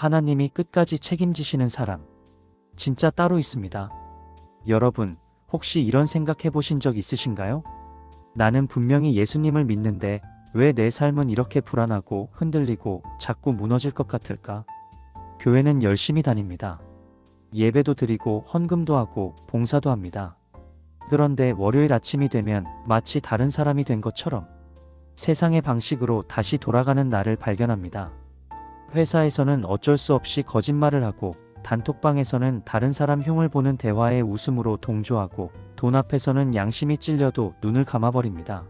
하나님이 끝까지 책임지시는 사람. 진짜 따로 있습니다. 여러분, 혹시 이런 생각해 보신 적 있으신가요? 나는 분명히 예수님을 믿는데 왜 내 삶은 이렇게 불안하고 흔들리고 자꾸 무너질 것 같을까? 교회는 열심히 다닙니다. 예배도 드리고 헌금도 하고 봉사도 합니다. 그런데 월요일 아침이 되면 마치 다른 사람이 된 것처럼 세상의 방식으로 다시 돌아가는 나를 발견합니다. 회사에서는 어쩔 수 없이 거짓말을 하고 단톡방에서는 다른 사람 흉을 보는 대화에 웃음으로 동조하고 돈 앞에서는 양심이 찔려도 눈을 감아버립니다.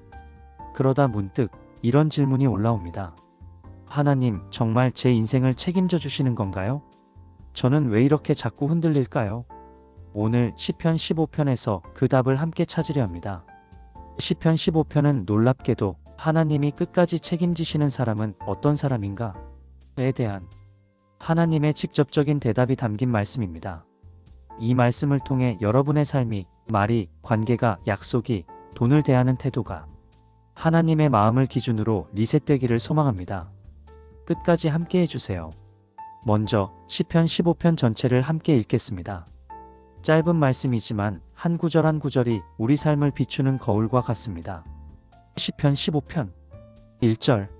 그러다 문득 이런 질문이 올라옵니다. 하나님, 정말 제 인생을 책임져 주시는 건가요? 저는 왜 이렇게 자꾸 흔들릴까요? 오늘 시편 15편에서 그 답을 함께 찾으려 합니다. 시편 15편은 놀랍게도 하나님이 끝까지 책임지시는 사람은 어떤 사람인가? 에 대한 하나님의 직접적인 대답이 담긴 말씀입니다. 이 말씀을 통해 여러분의 삶이, 말이, 관계가, 약속이, 돈을 대하는 태도가 하나님의 마음을 기준으로 리셋되기를 소망합니다. 끝까지 함께 해주세요. 먼저 시편 15편 전체를 함께 읽겠습니다. 짧은 말씀이지만 한 구절 한 구절이 우리 삶을 비추는 거울과 같습니다. 시편 15편 1절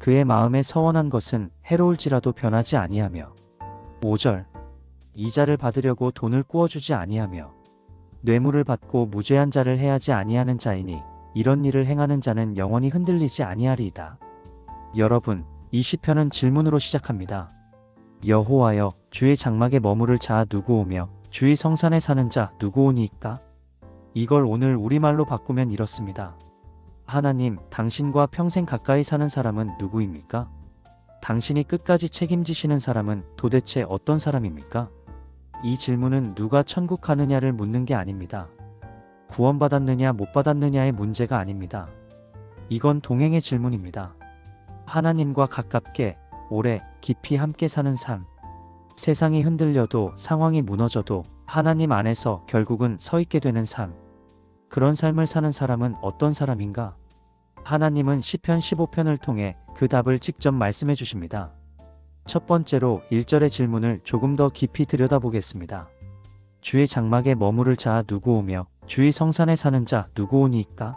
그의 마음에 서원한 것은 해로울지라도 변하지 아니하며 5절 이자를 받으려고 돈을 꾸어주지 아니하며 뇌물을 받고 무죄한 자를 해하지 아니하는 자이니 이런 일을 행하는 자는 영원히 흔들리지 아니하리이다. 여러분, 이 시편은 질문으로 시작합니다. 여호와여, 주의 장막에 머무를 자 누구 오며 주의 성산에 사는 자 누구 오니까? 이걸 오늘 우리말로 바꾸면 이렇습니다. 하나님, 당신과 평생 가까이 사는 사람은 누구입니까? 당신이 끝까지 책임지시는 사람은 도대체 어떤 사람입니까? 이 질문은 누가 천국 가느냐를 묻는 게 아닙니다. 구원받았느냐 못 받았느냐의 문제가 아닙니다. 이건 동행의 질문입니다. 하나님과 가깝게, 오래, 깊이 함께 사는 삶. 세상이 흔들려도 상황이 무너져도 하나님 안에서 결국은 서 있게 되는 삶. 그런 삶을 사는 사람은 어떤 사람인가? 하나님은 시편 15편을 통해 그 답을 직접 말씀해 주십니다. 첫 번째로 1절의 질문을 조금 더 깊이 들여다보겠습니다. 주의 장막에 머무를 자 누구 오며 주의 성산에 사는 자 누구 오니까?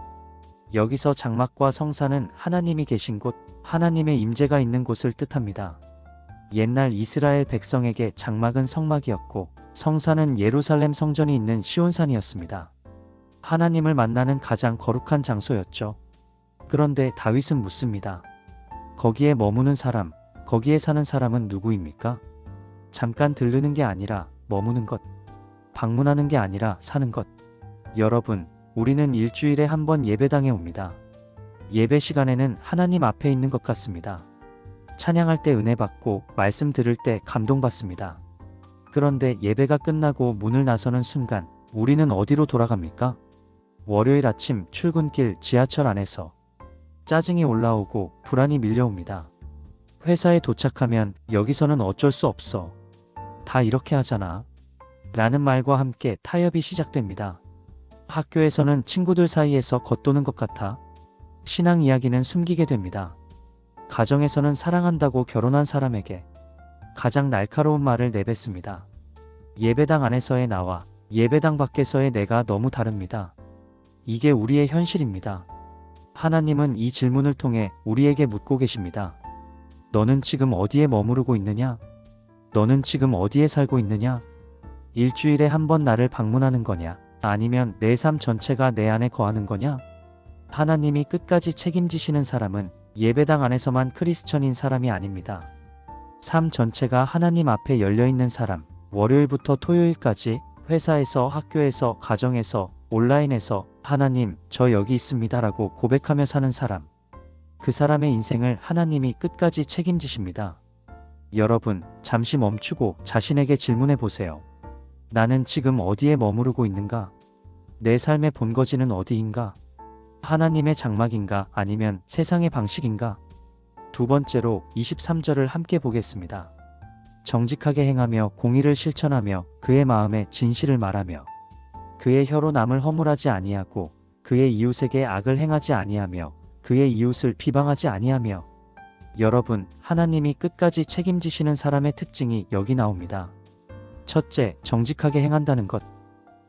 여기서 장막과 성산은 하나님이 계신 곳, 하나님의 임재가 있는 곳을 뜻합니다. 옛날 이스라엘 백성에게 장막은 성막이었고 성산은 예루살렘 성전이 있는 시온산이었습니다. 하나님을 만나는 가장 거룩한 장소였죠. 그런데 다윗은 묻습니다. 거기에 머무는 사람, 거기에 사는 사람은 누구입니까? 잠깐 들르는 게 아니라 머무는 것, 방문하는 게 아니라 사는 것. 여러분, 우리는 일주일에 한 번 예배당에 옵니다. 예배 시간에는 하나님 앞에 있는 것 같습니다. 찬양할 때 은혜 받고 말씀 들을 때 감동받습니다. 그런데 예배가 끝나고 문을 나서는 순간 우리는 어디로 돌아갑니까? 월요일 아침 출근길 지하철 안에서 짜증이 올라오고 불안이 밀려옵니다. 회사에 도착하면 여기서는 어쩔 수 없어. 다 이렇게 하잖아. 라는 말과 함께 타협이 시작됩니다. 학교에서는 친구들 사이에서 겉도는 것 같아 신앙 이야기는 숨기게 됩니다. 가정에서는 사랑한다고 결혼한 사람에게 가장 날카로운 말을 내뱉습니다. 예배당 안에서의 나와 예배당 밖에서의 내가 너무 다릅니다. 이게 우리의 현실입니다. 하나님은 이 질문을 통해 우리에게 묻고 계십니다. 너는 지금 어디에 머무르고 있느냐? 너는 지금 어디에 살고 있느냐? 일주일에 한 번 나를 방문하는 거냐? 아니면 내 삶 전체가 내 안에 거하는 거냐? 하나님이 끝까지 책임지시는 사람은 예배당 안에서만 크리스천인 사람이 아닙니다. 삶 전체가 하나님 앞에 열려 있는 사람, 월요일부터 토요일까지 회사에서, 학교에서, 가정에서, 온라인에서 하나님, 저 여기 있습니다라고 고백하며 사는 사람. 그 사람의 인생을 하나님이 끝까지 책임지십니다. 여러분, 잠시 멈추고 자신에게 질문해 보세요. 나는 지금 어디에 머무르고 있는가? 내 삶의 본거지는 어디인가? 하나님의 장막인가 아니면 세상의 방식인가? 두 번째로 23절을 함께 보겠습니다. 정직하게 행하며 공의를 실천하며 그의 마음에 진실을 말하며 그의 혀로 남을 허물하지 아니하고 그의 이웃에게 악을 행하지 아니하며 그의 이웃을 비방하지 아니하며 여러분 하나님이 끝까지 책임지시는 사람의 특징이 여기 나옵니다. 첫째, 정직하게 행한다는 것.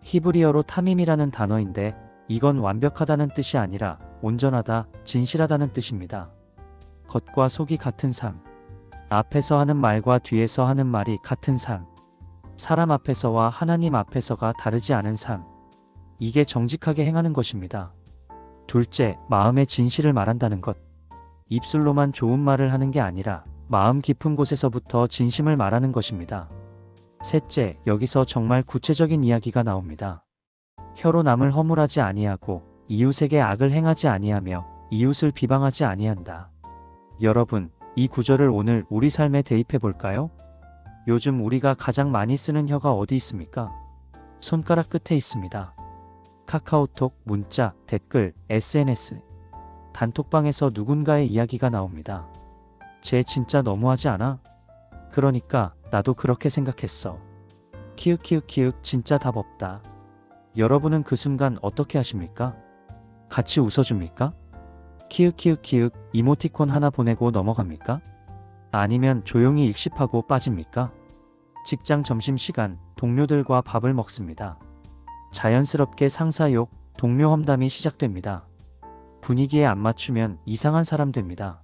히브리어로 타밈이라는 단어인데 이건 완벽하다는 뜻이 아니라 온전하다, 진실하다는 뜻입니다. 겉과 속이 같은 삶. 앞에서 하는 말과 뒤에서 하는 말이 같은 삶. 사람 앞에서와 하나님 앞에서가 다르지 않은 삶. 이게 정직하게 행하는 것입니다. 둘째, 마음의 진실을 말한다는 것. 입술로만 좋은 말을 하는 게 아니라 마음 깊은 곳에서부터 진심을 말하는 것입니다. 셋째, 여기서 정말 구체적인 이야기가 나옵니다. 혀로 남을 허물하지 아니하고 이웃에게 악을 행하지 아니하며 이웃을 비방하지 아니한다. 여러분, 이 구절을 오늘 우리 삶에 대입해 볼까요? 요즘 우리가 가장 많이 쓰는 혀가 어디 있습니까? 손가락 끝에 있습니다. 카카오톡, 문자, 댓글, SNS. 단톡방에서 누군가의 이야기가 나옵니다. 쟤 진짜 너무하지 않아? 그러니까 나도 그렇게 생각했어. 키읔키읔키읔 진짜 답 없다. 여러분은 그 순간 어떻게 하십니까? 같이 웃어줍니까? 키읔키읔키읔 이모티콘 하나 보내고 넘어갑니까? 아니면 조용히 일십하고 빠집니까? 직장 점심시간 동료들과 밥을 먹습니다. 자연스럽게 상사욕, 동료 험담이 시작됩니다. 분위기에 안 맞추면 이상한 사람 됩니다.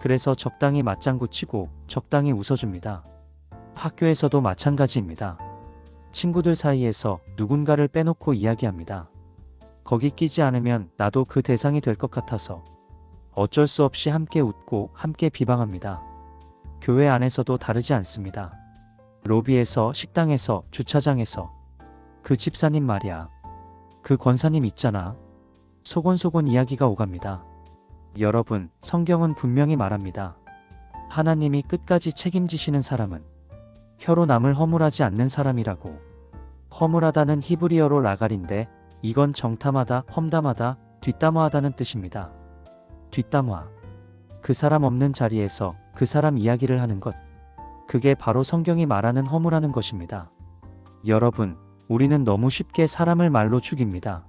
그래서 적당히 맞장구 치고 적당히 웃어줍니다. 학교에서도 마찬가지입니다. 친구들 사이에서 누군가를 빼놓고 이야기합니다. 거기 끼지 않으면 나도 그 대상이 될 것 같아서 어쩔 수 없이 함께 웃고 함께 비방합니다. 교회 안에서도 다르지 않습니다. 로비에서, 식당에서, 주차장에서. 그 집사님 말이야. 그 권사님 있잖아. 소곤소곤 이야기가 오갑니다. 여러분, 성경은 분명히 말합니다. 하나님이 끝까지 책임지시는 사람은 혀로 남을 허물하지 않는 사람이라고. 허물하다는 히브리어로 라갈인데 이건 정탐하다, 험담하다, 뒷담화하다는 뜻입니다. 뒷담화. 그 사람 없는 자리에서 그 사람 이야기를 하는 것. 그게 바로 성경이 말하는 허물하는 것입니다. 여러분, 우리는 너무 쉽게 사람을 말로 죽입니다.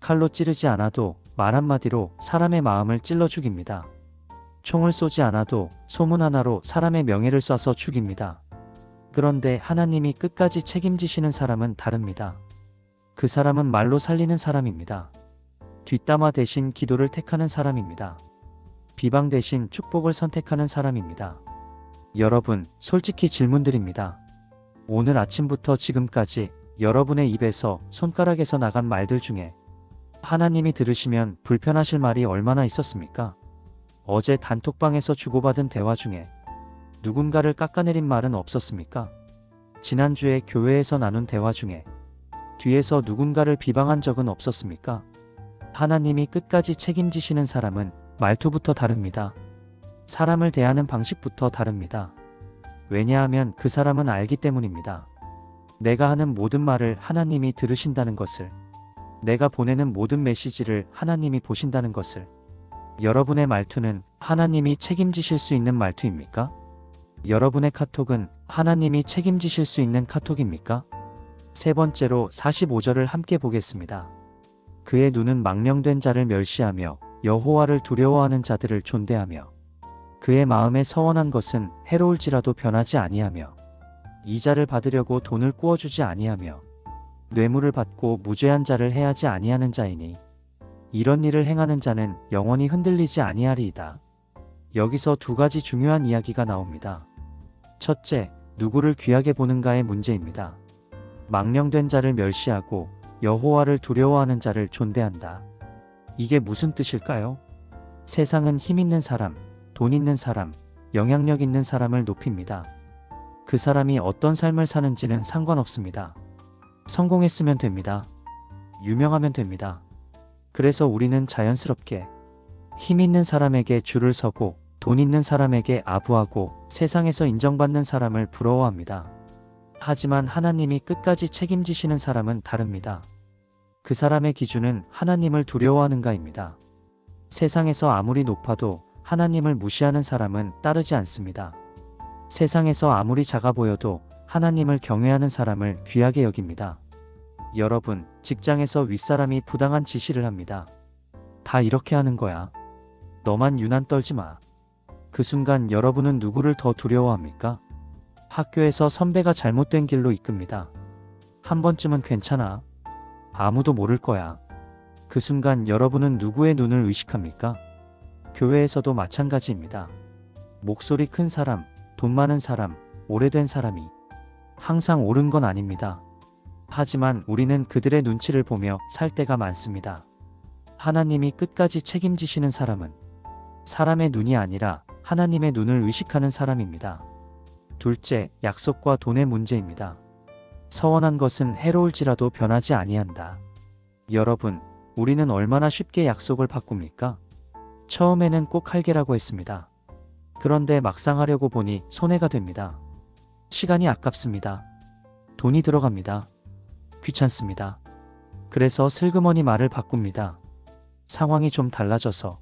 칼로 찌르지 않아도 말 한마디로 사람의 마음을 찔러 죽입니다. 총을 쏘지 않아도 소문 하나로 사람의 명예를 쏴서 죽입니다. 그런데 하나님이 끝까지 책임지시는 사람은 다릅니다. 그 사람은 말로 살리는 사람입니다. 뒷담화 대신 기도를 택하는 사람입니다. 비방 대신 축복을 선택하는 사람입니다. 여러분, 솔직히 질문드립니다. 오늘 아침부터 지금까지 여러분의 입에서 손가락에서 나간 말들 중에 하나님이 들으시면 불편하실 말이 얼마나 있었습니까? 어제 단톡방에서 주고받은 대화 중에 누군가를 깎아내린 말은 없었습니까? 지난주에 교회에서 나눈 대화 중에 뒤에서 누군가를 비방한 적은 없었습니까? 하나님이 끝까지 책임지시는 사람은 말투부터 다릅니다. 사람을 대하는 방식부터 다릅니다. 왜냐하면 그 사람은 알기 때문입니다. 내가 하는 모든 말을 하나님이 들으신다는 것을, 내가 보내는 모든 메시지를 하나님이 보신다는 것을, 여러분의 말투는 하나님이 책임지실 수 있는 말투입니까? 여러분의 카톡은 하나님이 책임지실 수 있는 카톡입니까? 세 번째로 45절을 함께 보겠습니다. 그의 눈은 망령된 자를 멸시하며 여호와를 두려워하는 자들을 존대하며 그의 마음에 서원한 것은 해로울지라도 변하지 아니하며 이자를 받으려고 돈을 꾸어주지 아니하며 뇌물을 받고 무죄한 자를 해하지 아니하는 자이니 이런 일을 행하는 자는 영원히 흔들리지 아니하리이다. 여기서 두 가지 중요한 이야기가 나옵니다. 첫째, 누구를 귀하게 보는가의 문제입니다. 망령된 자를 멸시하고 여호와를 두려워하는 자를 존대한다. 이게 무슨 뜻일까요? 세상은 힘 있는 사람, 돈 있는 사람, 영향력 있는 사람을 높입니다. 그 사람이 어떤 삶을 사는지는 상관없습니다. 성공했으면 됩니다. 유명하면 됩니다. 그래서 우리는 자연스럽게 힘 있는 사람에게 줄을 서고 돈 있는 사람에게 아부하고 세상에서 인정받는 사람을 부러워합니다. 하지만 하나님이 끝까지 책임지시는 사람은 다릅니다. 그 사람의 기준은 하나님을 두려워하는가입니다. 세상에서 아무리 높아도 하나님을 무시하는 사람은 따르지 않습니다. 세상에서 아무리 작아 보여도 하나님을 경외하는 사람을 귀하게 여깁니다. 여러분, 직장에서 윗사람이 부당한 지시를 합니다. 다 이렇게 하는 거야. 너만 유난 떨지 마. 그 순간 여러분은 누구를 더 두려워합니까? 학교에서 선배가 잘못된 길로 이끕니다. 한 번쯤은 괜찮아. 아무도 모를 거야. 그 순간 여러분은 누구의 눈을 의식합니까? 교회에서도 마찬가지입니다. 목소리 큰 사람, 돈 많은 사람, 오래된 사람이 항상 옳은 건 아닙니다. 하지만 우리는 그들의 눈치를 보며 살 때가 많습니다. 하나님이 끝까지 책임지시는 사람은 사람의 눈이 아니라 하나님의 눈을 의식하는 사람입니다. 둘째, 약속과 돈의 문제입니다. 서원한 것은 해로울지라도 변하지 아니한다. 여러분, 우리는 얼마나 쉽게 약속을 바꿉니까? 처음에는 꼭 할게라고 했습니다. 그런데 막상 하려고 보니 손해가 됩니다. 시간이 아깝습니다. 돈이 들어갑니다. 귀찮습니다. 그래서 슬그머니 말을 바꿉니다. 상황이 좀 달라져서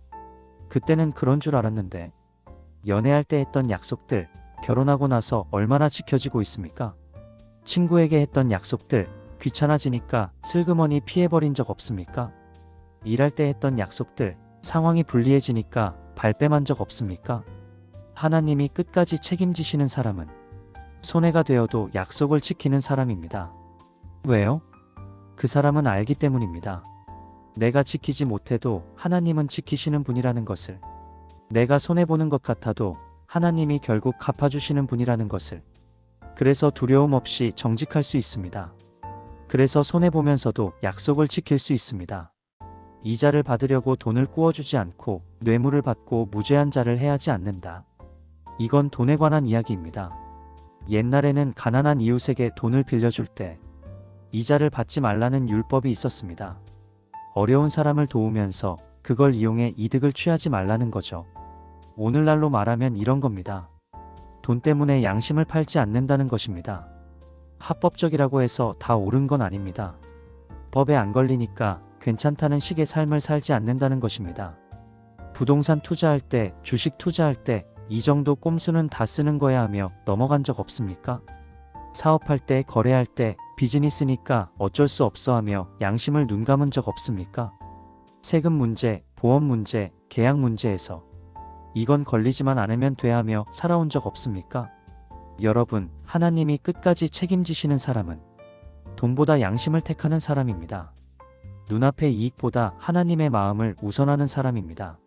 그때는 그런 줄 알았는데 연애할 때 했던 약속들 결혼하고 나서 얼마나 지켜지고 있습니까? 친구에게 했던 약속들 귀찮아지니까 슬그머니 피해버린 적 없습니까? 일할 때 했던 약속들 상황이 불리해지니까 발뺌한 적 없습니까? 하나님이 끝까지 책임지시는 사람은 손해가 되어도 약속을 지키는 사람입니다. 왜요? 그 사람은 알기 때문입니다. 내가 지키지 못해도 하나님은 지키시는 분이라는 것을. 내가 손해보는 것 같아도 하나님이 결국 갚아주시는 분이라는 것을. 그래서 두려움 없이 정직할 수 있습니다. 그래서 손해보면서도 약속을 지킬 수 있습니다. 이자를 받으려고 돈을 꾸어주지 않고 뇌물을 받고 무죄한 자를 해하지 않는다. 이건 돈에 관한 이야기입니다. 옛날에는 가난한 이웃에게 돈을 빌려줄 때 이자를 받지 말라는 율법이 있었습니다. 어려운 사람을 도우면서 그걸 이용해 이득을 취하지 말라는 거죠. 오늘날로 말하면 이런 겁니다. 돈 때문에 양심을 팔지 않는다는 것입니다. 합법적이라고 해서 다 옳은 건 아닙니다. 법에 안 걸리니까 괜찮다는 식의 삶을 살지 않는다는 것입니다. 부동산 투자할 때, 주식 투자할 때, 이 정도 꼼수는 다 쓰는 거야 하며 넘어간 적 없습니까? 사업할 때, 거래할 때, 비즈니스니까 어쩔 수 없어 하며 양심을 눈 감은 적 없습니까? 세금 문제, 보험 문제, 계약 문제에서 이건 걸리지만 않으면 돼 하며 살아온 적 없습니까? 여러분, 하나님이 끝까지 책임지시는 사람은 돈보다 양심을 택하는 사람입니다. 눈앞의 이익보다 하나님의 마음을 우선하는 사람입니다.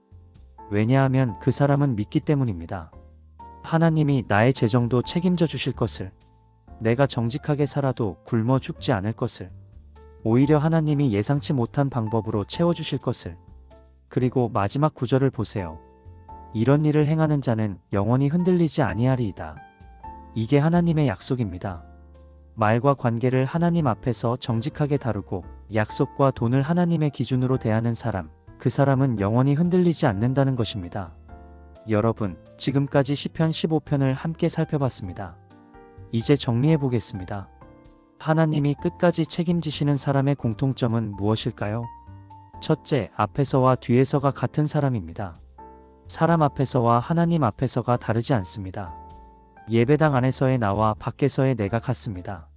왜냐하면 그 사람은 믿기 때문입니다. 하나님이 나의 재정도 책임져 주실 것을, 내가 정직하게 살아도 굶어 죽지 않을 것을, 오히려 하나님이 예상치 못한 방법으로 채워주실 것을, 그리고 마지막 구절을 보세요. 이런 일을 행하는 자는 영원히 흔들리지 아니하리이다. 이게 하나님의 약속입니다. 말과 관계를 하나님 앞에서 정직하게 다루고 약속과 돈을 하나님의 기준으로 대하는 사람, 그 사람은 영원히 흔들리지 않는다는 것입니다. 여러분, 지금까지 시편 15편을 함께 살펴봤습니다. 이제 정리해 보겠습니다. 하나님이 끝까지 책임지시는 사람의 공통점은 무엇일까요? 첫째, 앞에서와 뒤에서가 같은 사람입니다. 사람 앞에서와 하나님 앞에서가 다르지 않습니다. 예배당 안에서의 나와 밖에서의 내가 같습니다.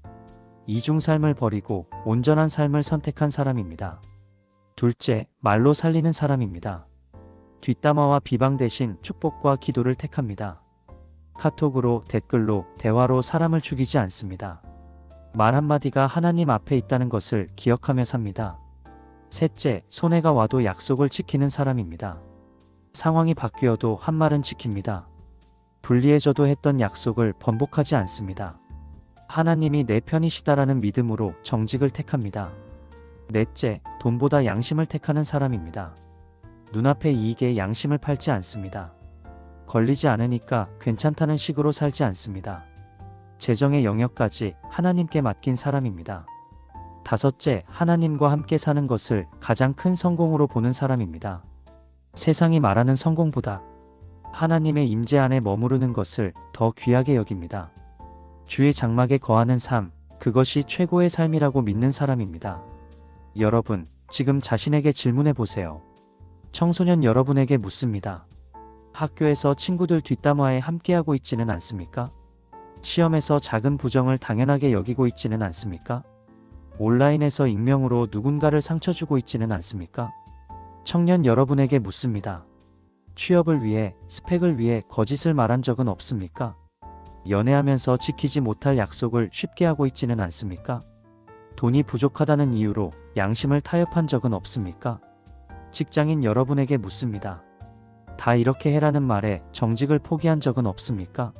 이중 삶을 버리고 온전한 삶을 선택한 사람입니다. 둘째, 말로 살리는 사람입니다. 뒷담화와 비방 대신 축복과 기도를 택합니다. 카톡으로, 댓글로, 대화로 사람을 죽이지 않습니다. 말 한마디가 하나님 앞에 있다는 것을 기억하며 삽니다. 셋째, 손해가 와도 약속을 지키는 사람입니다. 상황이 바뀌어도 한 말은 지킵니다. 불리해져도 했던 약속을 번복하지 않습니다. 하나님이 내 편이시다라는 믿음으로 정직을 택합니다. 넷째, 돈보다 양심을 택하는 사람입니다. 눈앞의 이익에 양심을 팔지 않습니다. 걸리지 않으니까 괜찮다는 식으로 살지 않습니다. 재정의 영역까지 하나님께 맡긴 사람입니다. 다섯째, 하나님과 함께 사는 것을 가장 큰 성공으로 보는 사람입니다. 세상이 말하는 성공보다 하나님의 임재 안에 머무르는 것을 더 귀하게 여깁니다. 주의 장막에 거하는 삶, 그것이 최고의 삶이라고 믿는 사람입니다. 여러분, 지금 자신에게 질문해 보세요. 청소년 여러분에게 묻습니다. 학교에서 친구들 뒷담화에 함께하고 있지는 않습니까? 시험에서 작은 부정을 당연하게 여기고 있지는 않습니까? 온라인에서 익명으로 누군가를 상처 주고 있지는 않습니까? 청년 여러분에게 묻습니다. 취업을 위해, 스펙을 위해 거짓을 말한 적은 없습니까? 연애하면서 지키지 못할 약속을 쉽게 하고 있지는 않습니까? 돈이 부족하다는 이유로 양심을 타협한 적은 없습니까? 직장인 여러분에게 묻습니다. 다 이렇게 해라는 말에 정직을 포기한 적은 없습니까?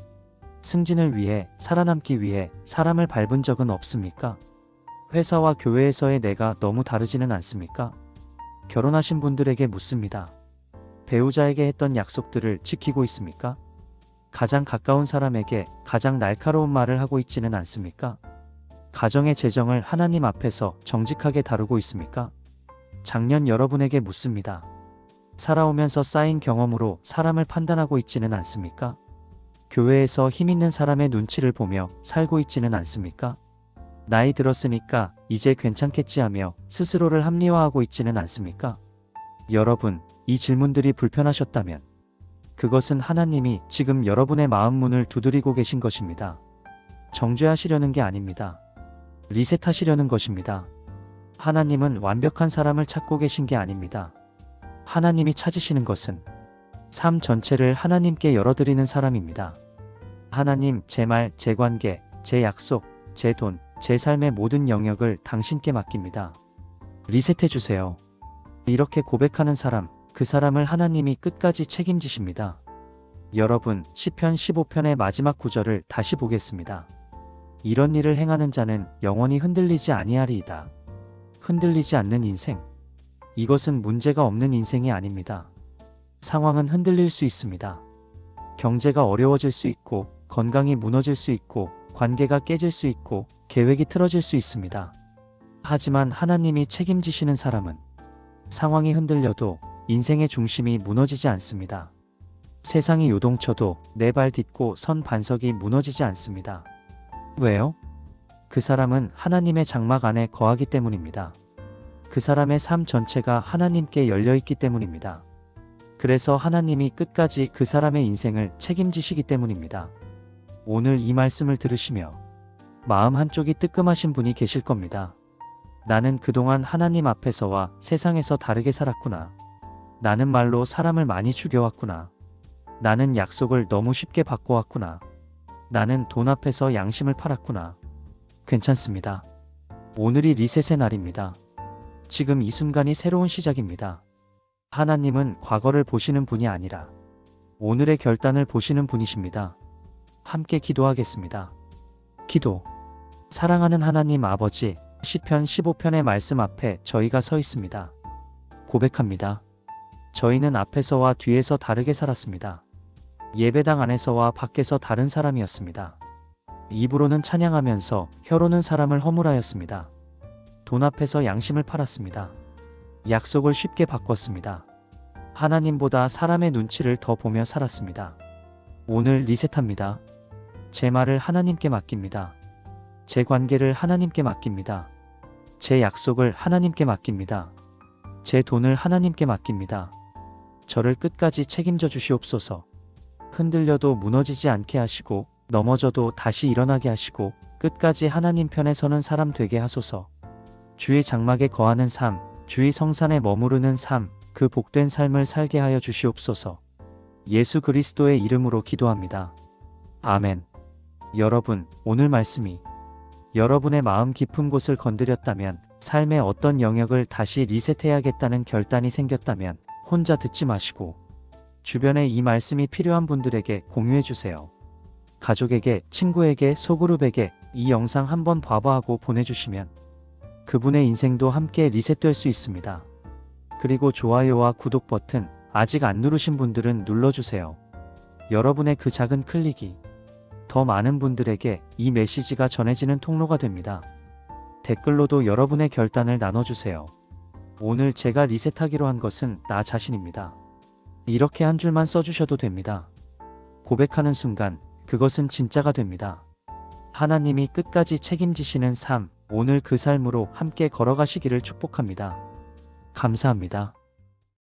승진을 위해, 살아남기 위해 사람을 밟은 적은 없습니까? 회사와 교회에서의 내가 너무 다르지는 않습니까? 결혼하신 분들에게 묻습니다. 배우자에게 했던 약속들을 지키고 있습니까? 가장 가까운 사람에게 가장 날카로운 말을 하고 있지는 않습니까? 가정의 재정을 하나님 앞에서 정직하게 다루고 있습니까? 작년 여러분에게 묻습니다. 살아오면서 쌓인 경험으로 사람을 판단하고 있지는 않습니까? 교회에서 힘 있는 사람의 눈치를 보며 살고 있지는 않습니까? 나이 들었으니까 이제 괜찮겠지 하며 스스로를 합리화하고 있지는 않습니까? 여러분, 이 질문들이 불편하셨다면 그것은 하나님이 지금 여러분의 마음 문을 두드리고 계신 것입니다. 정죄하시려는 게 아닙니다. 리셋하시려는 것입니다. 하나님은 완벽한 사람을 찾고 계신 게 아닙니다. 하나님이 찾으시는 것은 삶 전체를 하나님께 열어드리는 사람입니다. 하나님, 제 말, 제 관계, 제 약속, 제 돈, 제 삶의 모든 영역을 당신께 맡깁니다. 리셋해 주세요. 이렇게 고백하는 사람, 그 사람을 하나님이 끝까지 책임지십니다. 여러분, 시편 15편의 마지막 구절을 다시 보겠습니다. 이런 일을 행하는 자는 영원히 흔들리지 아니하리이다. 흔들리지 않는 인생. 이것은 문제가 없는 인생이 아닙니다. 상황은 흔들릴 수 있습니다. 경제가 어려워질 수 있고, 건강이 무너질 수 있고, 관계가 깨질 수 있고, 계획이 틀어질 수 있습니다. 하지만 하나님이 책임지시는 사람은 상황이 흔들려도 인생의 중심이 무너지지 않습니다. 세상이 요동쳐도 내 발 딛고 선 반석이 무너지지 않습니다. 왜요? 그 사람은 하나님의 장막 안에 거하기 때문입니다. 그 사람의 삶 전체가 하나님께 열려 있기 때문입니다. 그래서 하나님이 끝까지 그 사람의 인생을 책임지시기 때문입니다. 오늘 이 말씀을 들으시며 마음 한쪽이 뜨끔하신 분이 계실 겁니다. 나는 그동안 하나님 앞에서와 세상에서 다르게 살았구나. 나는 말로 사람을 많이 죽여왔구나. 나는 약속을 너무 쉽게 바꿔왔구나. 나는 돈 앞에서 양심을 팔았구나. 괜찮습니다. 오늘이 리셋의 날입니다. 지금 이 순간이 새로운 시작입니다. 하나님은 과거를 보시는 분이 아니라 오늘의 결단을 보시는 분이십니다. 함께 기도하겠습니다. 기도. 사랑하는 하나님 아버지, 시편 15편의 말씀 앞에 저희가 서 있습니다. 고백합니다. 저희는 앞에서와 뒤에서 다르게 살았습니다. 예배당 안에서와 밖에서 다른 사람이었습니다. 입으로는 찬양하면서 혀로는 사람을 허물하였습니다. 돈 앞에서 양심을 팔았습니다. 약속을 쉽게 바꿨습니다. 하나님보다 사람의 눈치를 더 보며 살았습니다. 오늘 리셋합니다. 제 말을 하나님께 맡깁니다. 제 관계를 하나님께 맡깁니다. 제 약속을 하나님께 맡깁니다. 제 돈을 하나님께 맡깁니다. 저를 끝까지 책임져 주시옵소서. 흔들려도 무너지지 않게 하시고 넘어져도 다시 일어나게 하시고 끝까지 하나님 편에 서는 사람 되게 하소서. 주의 장막에 거하는 삶, 주의 성산에 머무르는 삶, 그 복된 삶을 살게 하여 주시옵소서. 예수 그리스도의 이름으로 기도합니다. 아멘. 여러분, 오늘 말씀이 여러분의 마음 깊은 곳을 건드렸다면, 삶의 어떤 영역을 다시 리셋해야겠다는 결단이 생겼다면, 혼자 듣지 마시고, 주변에 이 말씀이 필요한 분들에게 공유해 주세요. 가족에게, 친구에게, 소그룹에게 이 영상 한번 봐봐 하고 보내주시면 그분의 인생도 함께 리셋될 수 있습니다. 그리고 좋아요와 구독 버튼 아직 안 누르신 분들은 눌러주세요. 여러분의 그 작은 클릭이 더 많은 분들에게 이 메시지가 전해지는 통로가 됩니다. 댓글로도 여러분의 결단을 나눠주세요. 오늘 제가 리셋하기로 한 것은 나 자신입니다. 이렇게 한 줄만 써주셔도 됩니다. 고백하는 순간 그것은 진짜가 됩니다. 하나님이 끝까지 책임지시는 삶, 오늘 그 삶으로 함께 걸어가시기를 축복합니다. 감사합니다.